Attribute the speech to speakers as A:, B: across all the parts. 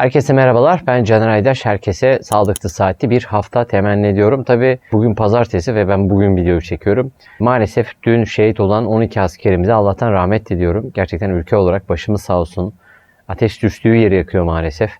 A: Herkese merhabalar. Ben Caner Aydaş. Herkese sağlıklı saatli bir hafta temenni ediyorum. Tabi bugün pazartesi ve ben bugün video çekiyorum. Maalesef dün şehit olan 12 askerimize Allah'tan rahmet diliyorum. Gerçekten ülke olarak başımız sağ olsun. Ateş düştüğü yeri yakıyor maalesef.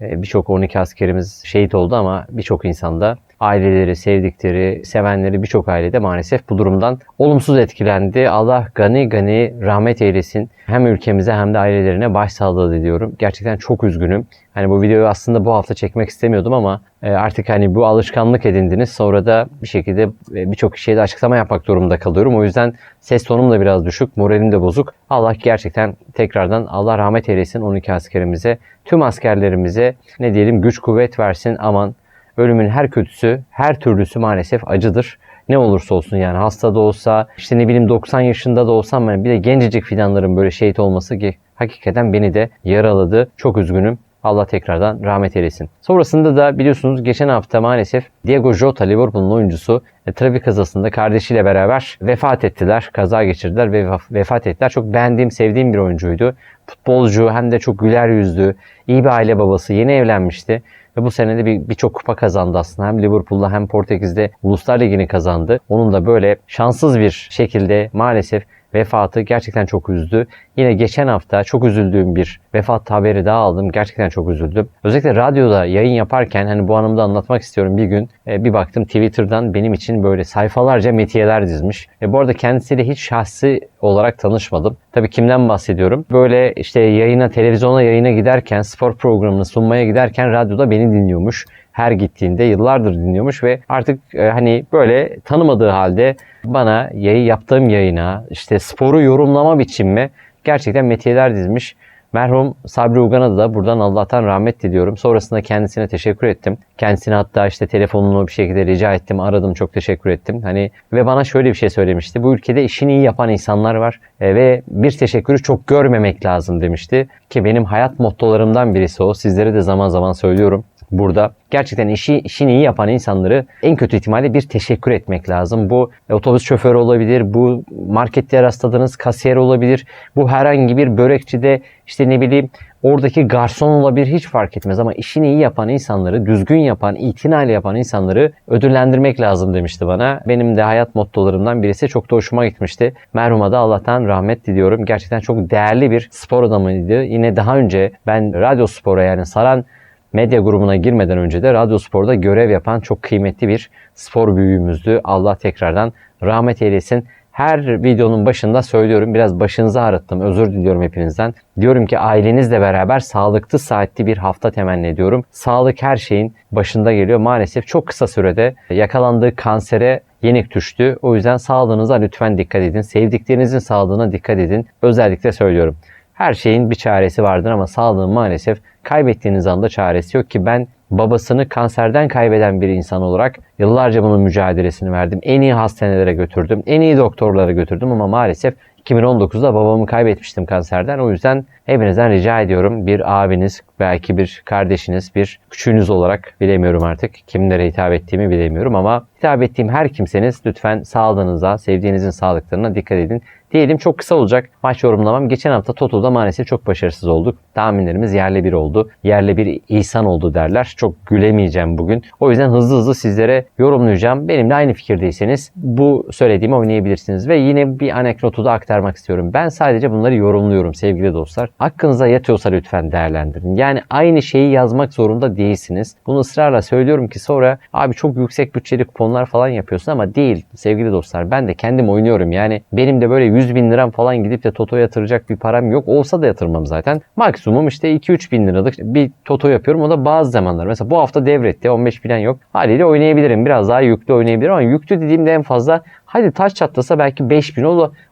A: Ee, Birçok 12 askerimiz şehit oldu ama birçok insanda aileleri, sevdikleri, sevenleri birçok ailede maalesef bu durumdan olumsuz etkilendi. Allah gani gani rahmet eylesin. Hem ülkemize hem de ailelerine başsağlığı diliyorum. Gerçekten çok üzgünüm. Hani bu videoyu aslında bu hafta çekmek istemiyordum ama e, artık hani bu alışkanlık edindiniz. Sonra da bir şekilde e, birçok kişiye de açıklama yapmak durumunda kalıyorum. O yüzden ses tonum da biraz düşük, moralim de bozuk. Allah gerçekten tekrardan Allah rahmet eylesin 12 askerimize, tüm askerlerimize ne diyelim güç kuvvet versin. Aman ölümün her kötüsü, her türlüsü maalesef acıdır. Ne olursa olsun yani hasta da olsa, işte ne bileyim 90 yaşında da olsam ben bir de gencecik fidanların böyle şehit olması ki hakikaten beni de yaraladı. Çok üzgünüm. Allah tekrardan rahmet eylesin. Sonrasında da biliyorsunuz geçen hafta maalesef Diego Jota Liverpool'un oyuncusu e, trafik kazasında kardeşiyle beraber vefat ettiler. Kaza geçirdiler ve vefat ettiler. Çok beğendiğim, sevdiğim bir oyuncuydu. Futbolcu hem de çok güler yüzlü, iyi bir aile babası, yeni evlenmişti. Ve bu sene de bir- birçok kupa kazandı aslında. Hem Liverpool'da hem Portekiz'de Uluslar Ligi'ni kazandı. Onun da böyle şanssız bir şekilde maalesef vefatı gerçekten çok üzdü. Yine geçen hafta çok üzüldüğüm bir vefat haberi daha aldım. Gerçekten çok üzüldüm. Özellikle radyoda yayın yaparken hani bu anımda anlatmak istiyorum bir gün. e, bir baktım Twitter'dan benim için böyle sayfalarca metiyeler dizmiş. E, bu arada kendisiyle hiç şahsi olarak tanışmadım. Tabii kimden bahsediyorum? Böyle işte yayına, televizyona yayına giderken, spor programını sunmaya giderken radyoda beni dinliyormuş her gittiğinde yıllardır dinliyormuş ve artık e, hani böyle tanımadığı halde bana yayı yaptığım yayına işte sporu yorumlama biçimime gerçekten metiyeler dizmiş. Merhum Sabri Ugan'a da buradan Allah'tan rahmet diliyorum. Sonrasında kendisine teşekkür ettim. Kendisine hatta işte telefonunu bir şekilde rica ettim, aradım, çok teşekkür ettim. Hani ve bana şöyle bir şey söylemişti. Bu ülkede işini iyi yapan insanlar var e, ve bir teşekkürü çok görmemek lazım demişti. Ki benim hayat mottolarımdan birisi o. Sizlere de zaman zaman söylüyorum burada. Gerçekten işi işini iyi yapan insanları en kötü ihtimalle bir teşekkür etmek lazım. Bu e, otobüs şoförü olabilir, bu markette rastladığınız kasiyer olabilir, bu herhangi bir börekçide işte ne bileyim oradaki garson olabilir hiç fark etmez ama işini iyi yapan insanları, düzgün yapan, itinayla yapan insanları ödüllendirmek lazım demişti bana. Benim de hayat mottolarımdan birisi çok da hoşuma gitmişti. Merhuma da Allah'tan rahmet diliyorum. Gerçekten çok değerli bir spor adamıydı. Yine daha önce ben radyo spora yani saran medya grubuna girmeden önce de Radyo Spor'da görev yapan çok kıymetli bir spor büyüğümüzdü. Allah tekrardan rahmet eylesin. Her videonun başında söylüyorum biraz başınızı ağrıttım. Özür diliyorum hepinizden. Diyorum ki ailenizle beraber sağlıklı saatli bir hafta temenni ediyorum. Sağlık her şeyin başında geliyor. Maalesef çok kısa sürede yakalandığı kansere yenik düştü. O yüzden sağlığınıza lütfen dikkat edin. Sevdiklerinizin sağlığına dikkat edin. Özellikle söylüyorum. Her şeyin bir çaresi vardır ama sağlığın maalesef kaybettiğiniz anda çaresi yok ki ben babasını kanserden kaybeden bir insan olarak yıllarca bunun mücadelesini verdim. En iyi hastanelere götürdüm, en iyi doktorlara götürdüm ama maalesef 2019'da babamı kaybetmiştim kanserden. O yüzden hepinizden rica ediyorum bir abiniz, belki bir kardeşiniz, bir küçüğünüz olarak bilemiyorum artık. Kimlere hitap ettiğimi bilemiyorum ama hitap ettiğim her kimseniz lütfen sağlığınıza, sevdiğinizin sağlıklarına dikkat edin. Diyelim çok kısa olacak maç yorumlamam. Geçen hafta Toto'da maalesef çok başarısız olduk. Tahminlerimiz yerle bir oldu. Yerle bir İhsan oldu derler. Çok gülemeyeceğim bugün. O yüzden hızlı hızlı sizlere yorumlayacağım. Benimle aynı fikirdeyseniz bu söylediğimi oynayabilirsiniz. Ve yine bir anekdotu da aktarmak istiyorum. Ben sadece bunları yorumluyorum sevgili dostlar. Aklınıza yatıyorsa lütfen değerlendirin. Yani aynı şeyi yazmak zorunda değilsiniz. Bunu ısrarla söylüyorum ki sonra abi çok yüksek bütçeli kuponlar falan yapıyorsun ama değil sevgili dostlar. Ben de kendim oynuyorum. Yani benim de böyle 100 bin liram falan gidip de Toto yatıracak bir param yok. Olsa da yatırmam zaten. Maksimum işte 2-3 bin liralık bir Toto yapıyorum. O da bazı zamanlar. Mesela bu hafta devretti. 15 falan yok. Haliyle oynayabilirim. Biraz daha yüklü oynayabilirim ama yüklü dediğimde en fazla hadi taş çatlasa belki 5 bin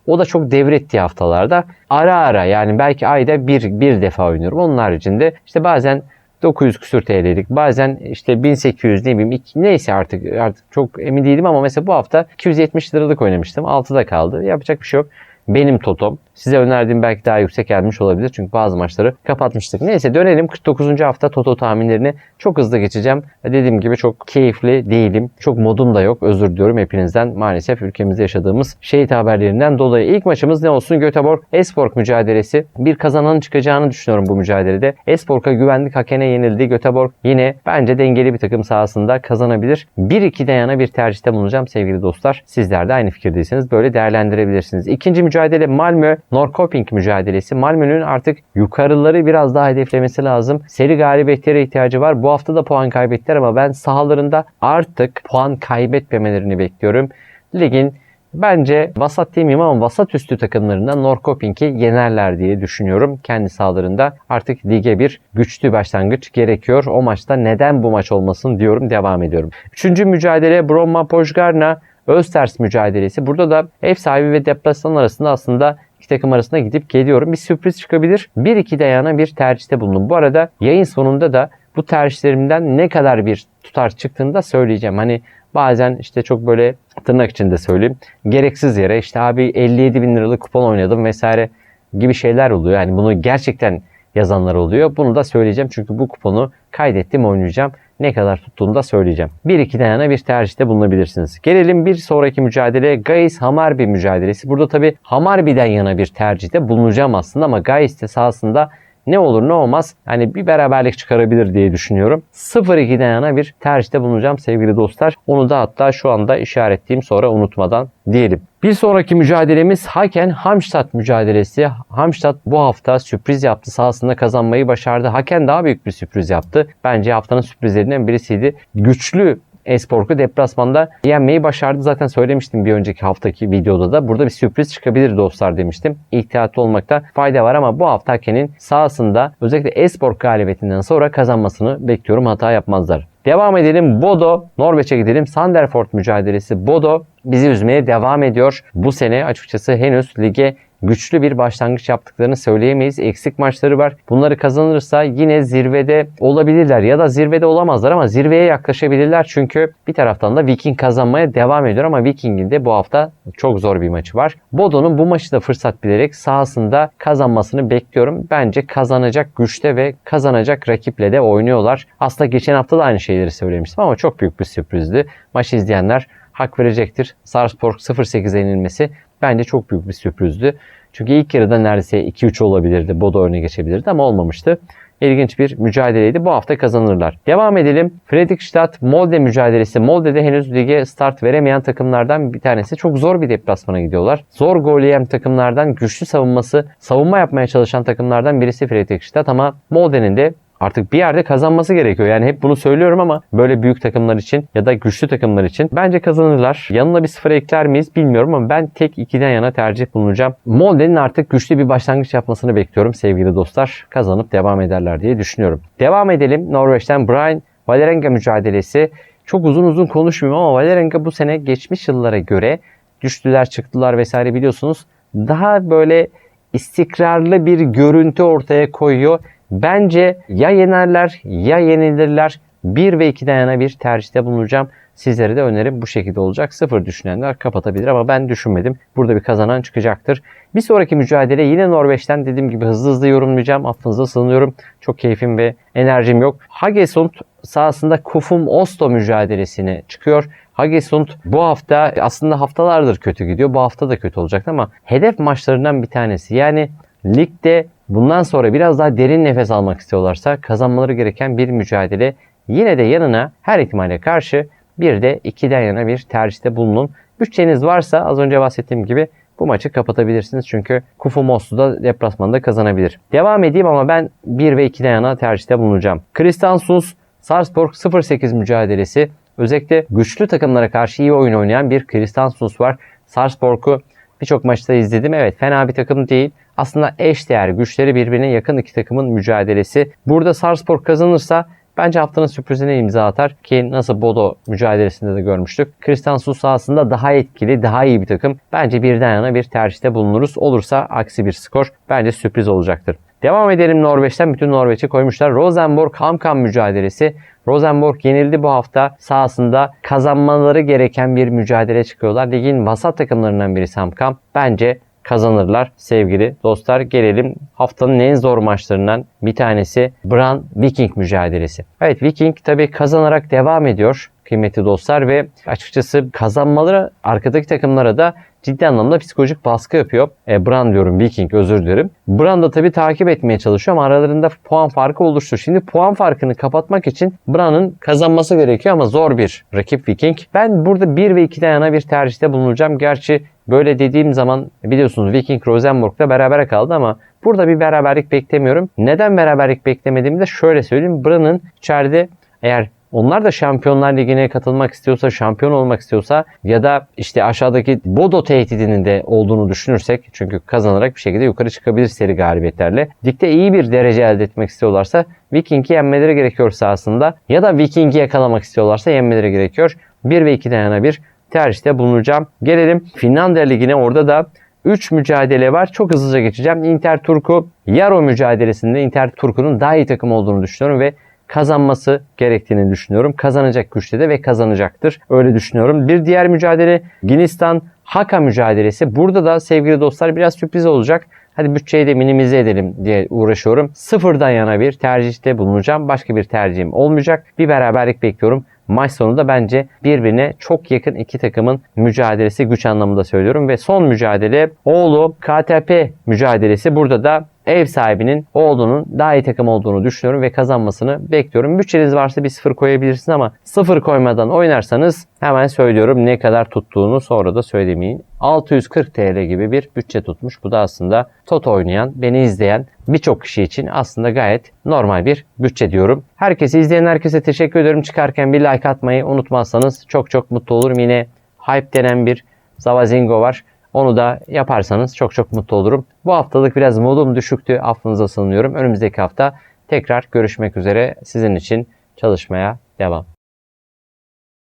A: o da, çok devrettiği haftalarda. Ara ara yani belki ayda bir, bir defa oynuyorum. Onun haricinde işte bazen 900 küsür TL'lik bazen işte 1800 ne bileyim neyse artık artık çok emin değilim ama mesela bu hafta 270 liralık oynamıştım. 6'da kaldı. Yapacak bir şey yok. Benim totom. Size önerdiğim belki daha yüksek gelmiş olabilir. Çünkü bazı maçları kapatmıştık. Neyse dönelim 49. hafta Toto tahminlerini çok hızlı geçeceğim. Dediğim gibi çok keyifli değilim. Çok modum da yok. Özür diliyorum hepinizden. Maalesef ülkemizde yaşadığımız şehit haberlerinden dolayı. İlk maçımız ne olsun? Göteborg Espork mücadelesi. Bir kazananın çıkacağını düşünüyorum bu mücadelede. Espork'a güvendik. Haken'e yenildi. Göteborg yine bence dengeli bir takım sahasında kazanabilir. 1-2'de yana bir tercihte bulunacağım sevgili dostlar. Sizler de aynı fikirdeyseniz böyle değerlendirebilirsiniz. İkinci mücadele Malmö Norrköping mücadelesi. Malmö'nün artık yukarıları biraz daha hedeflemesi lazım. Seri galibiyetlere ihtiyacı var. Bu hafta da puan kaybettiler ama ben sahalarında artık puan kaybetmemelerini bekliyorum. Ligin Bence vasat demeyeyim ama vasat üstü takımlarından Norrköping'i yenerler diye düşünüyorum. Kendi sahalarında artık lige bir güçlü başlangıç gerekiyor. O maçta neden bu maç olmasın diyorum devam ediyorum. Üçüncü mücadele Bromma Pojgarna Özters mücadelesi. Burada da ev sahibi ve deplasman arasında aslında iki takım arasında gidip geliyorum. Bir sürpriz çıkabilir. 1-2'de yana bir tercihte bulundum. Bu arada yayın sonunda da bu tercihlerimden ne kadar bir tutar çıktığını da söyleyeceğim. Hani bazen işte çok böyle tırnak içinde söyleyeyim. Gereksiz yere işte abi 57 bin liralık kupon oynadım vesaire gibi şeyler oluyor. Yani bunu gerçekten yazanlar oluyor. Bunu da söyleyeceğim çünkü bu kuponu kaydettim oynayacağım. Ne kadar tuttuğunu da söyleyeceğim. 1-2'den yana bir tercihte bulunabilirsiniz. Gelelim bir sonraki mücadele Gais Hamarbi mücadelesi. Burada tabi Hamarbi'den yana bir tercihte bulunacağım aslında ama Gais de sahasında ne olur ne olmaz hani bir beraberlik çıkarabilir diye düşünüyorum. 0-2'den yana bir tercihte bulunacağım sevgili dostlar. Onu da hatta şu anda işaretleyeyim sonra unutmadan diyelim. Bir sonraki mücadelemiz Haken Hamstadt mücadelesi. Hamstadt bu hafta sürpriz yaptı. Sahasında kazanmayı başardı. Haken daha büyük bir sürpriz yaptı. Bence haftanın sürprizlerinden birisiydi. Güçlü Espor'u deplasmanda yenmeyi başardı. Zaten söylemiştim bir önceki haftaki videoda da. Burada bir sürpriz çıkabilir dostlar demiştim. İhtiyatlı olmakta fayda var ama bu hafta Haken'in sahasında özellikle Espor galibiyetinden sonra kazanmasını bekliyorum. Hata yapmazlar. Devam edelim. Bodo, Norveç'e gidelim. Sanderford mücadelesi. Bodo bizi üzmeye devam ediyor. Bu sene açıkçası henüz lige güçlü bir başlangıç yaptıklarını söyleyemeyiz. Eksik maçları var. Bunları kazanırsa yine zirvede olabilirler ya da zirvede olamazlar ama zirveye yaklaşabilirler. Çünkü bir taraftan da Viking kazanmaya devam ediyor ama Viking'in de bu hafta çok zor bir maçı var. Bodo'nun bu maçı da fırsat bilerek sahasında kazanmasını bekliyorum. Bence kazanacak güçte ve kazanacak rakiple de oynuyorlar. Aslında geçen hafta da aynı şeyleri söylemiştim ama çok büyük bir sürprizdi. Maçı izleyenler hak verecektir. Sarpsborg 0-8'e yenilmesi bence çok büyük bir sürprizdi. Çünkü ilk yarıda neredeyse 2-3 olabilirdi. Bodo önüne geçebilirdi ama olmamıştı. İlginç bir mücadeleydi. Bu hafta kazanırlar. Devam edelim. Fredrikstad Molde mücadelesi. Molde'de henüz lige start veremeyen takımlardan bir tanesi. Çok zor bir deplasmana gidiyorlar. Zor gol yiyen takımlardan güçlü savunması, savunma yapmaya çalışan takımlardan birisi Fredrikstad ama Molde'nin de artık bir yerde kazanması gerekiyor. Yani hep bunu söylüyorum ama böyle büyük takımlar için ya da güçlü takımlar için bence kazanırlar. Yanına bir sıfır ekler miyiz bilmiyorum ama ben tek 2'den yana tercih bulunacağım. Molde'nin artık güçlü bir başlangıç yapmasını bekliyorum sevgili dostlar. Kazanıp devam ederler diye düşünüyorum. Devam edelim. Norveç'ten Brian Valerenga mücadelesi. Çok uzun uzun konuşmuyorum ama Valerenga bu sene geçmiş yıllara göre düştüler çıktılar vesaire biliyorsunuz. Daha böyle istikrarlı bir görüntü ortaya koyuyor. Bence ya yenerler ya yenilirler. 1 ve 2'den yana bir tercihte bulunacağım. Sizlere de önerim bu şekilde olacak. Sıfır düşünenler kapatabilir ama ben düşünmedim. Burada bir kazanan çıkacaktır. Bir sonraki mücadele yine Norveç'ten dediğim gibi hızlı hızlı yorumlayacağım. Affınıza sığınıyorum. Çok keyfim ve enerjim yok. Hagesund sahasında Kufum Osto mücadelesine çıkıyor. Hagesund bu hafta aslında haftalardır kötü gidiyor. Bu hafta da kötü olacak ama hedef maçlarından bir tanesi. Yani ligde bundan sonra biraz daha derin nefes almak istiyorlarsa kazanmaları gereken bir mücadele. Yine de yanına her ihtimale karşı bir de 2'den yana bir tercihte bulunun. Bütçeniz varsa az önce bahsettiğim gibi bu maçı kapatabilirsiniz. Çünkü Kufu Mostu da deplasmanda kazanabilir. Devam edeyim ama ben 1 ve 2'den yana tercihte bulunacağım. Kristansus Sarpsborg 0-8 mücadelesi. Özellikle güçlü takımlara karşı iyi oyun oynayan bir Kristansus var. Sarpsborg'u birçok maçta izledim. Evet fena bir takım değil. Aslında eş değer güçleri birbirine yakın iki takımın mücadelesi. Burada Sarpsborg kazanırsa Bence haftanın sürprizine imza atar ki nasıl Bodo mücadelesinde de görmüştük. Kristansus sahasında daha etkili, daha iyi bir takım. Bence birden yana bir tercihte bulunuruz. Olursa aksi bir skor bence sürpriz olacaktır. Devam edelim Norveç'ten. Bütün Norveç'i koymuşlar. Rosenborg Hamkan mücadelesi. Rosenborg yenildi bu hafta. Sahasında kazanmaları gereken bir mücadele çıkıyorlar. Ligin vasat takımlarından birisi Hamkan. Bence kazanırlar sevgili dostlar. Gelelim haftanın en zor maçlarından bir tanesi Bran Viking mücadelesi. Evet Viking tabii kazanarak devam ediyor kıymetli dostlar ve açıkçası kazanmaları arkadaki takımlara da ciddi anlamda psikolojik baskı yapıyor. E, Bran diyorum Viking özür dilerim. Bran da tabii takip etmeye çalışıyor ama aralarında puan farkı oluştu. Şimdi puan farkını kapatmak için Bran'ın kazanması gerekiyor ama zor bir rakip Viking. Ben burada 1 ve 2'den yana bir tercihte bulunacağım. Gerçi böyle dediğim zaman biliyorsunuz Viking Rosenborg'da berabere kaldı ama burada bir beraberlik beklemiyorum. Neden beraberlik beklemediğimi de şöyle söyleyeyim. Bran'ın içeride eğer onlar da Şampiyonlar Ligi'ne katılmak istiyorsa, şampiyon olmak istiyorsa ya da işte aşağıdaki Bodo tehdidinin de olduğunu düşünürsek çünkü kazanarak bir şekilde yukarı çıkabilir seri galibiyetlerle. Ligde iyi bir derece elde etmek istiyorlarsa Viking'i yenmeleri gerekiyorsa aslında ya da Viking'i yakalamak istiyorlarsa yenmeleri gerekiyor. 1 ve 2'den yana bir tercihte bulunacağım. Gelelim Finlandiya Ligi'ne orada da 3 mücadele var. Çok hızlıca geçeceğim. Inter Turku Yaro mücadelesinde Inter Turku'nun daha iyi takım olduğunu düşünüyorum ve kazanması gerektiğini düşünüyorum. Kazanacak güçte de ve kazanacaktır. Öyle düşünüyorum. Bir diğer mücadele Ginistan Haka mücadelesi. Burada da sevgili dostlar biraz sürpriz olacak. Hadi bütçeyi de minimize edelim diye uğraşıyorum. Sıfırdan yana bir tercihte bulunacağım. Başka bir tercihim olmayacak. Bir beraberlik bekliyorum. Maç sonunda bence birbirine çok yakın iki takımın mücadelesi güç anlamında söylüyorum. Ve son mücadele Oğlu KTP mücadelesi. Burada da ev sahibinin Oğlu'nun daha iyi takım olduğunu düşünüyorum ve kazanmasını bekliyorum. Bütçeniz varsa bir sıfır koyabilirsiniz ama sıfır koymadan oynarsanız hemen söylüyorum ne kadar tuttuğunu sonra da söylemeyin. 640 TL gibi bir bütçe tutmuş. Bu da aslında Toto oynayan, beni izleyen birçok kişi için aslında gayet normal bir bütçe diyorum. Herkese izleyen herkese teşekkür ederim. Çıkarken bir like atmayı unutmazsanız çok çok mutlu olurum. Yine hype denen bir Zavazingo var. Onu da yaparsanız çok çok mutlu olurum. Bu haftalık biraz modum düşüktü. Affınıza sığınıyorum. Önümüzdeki hafta tekrar görüşmek üzere. Sizin için çalışmaya devam.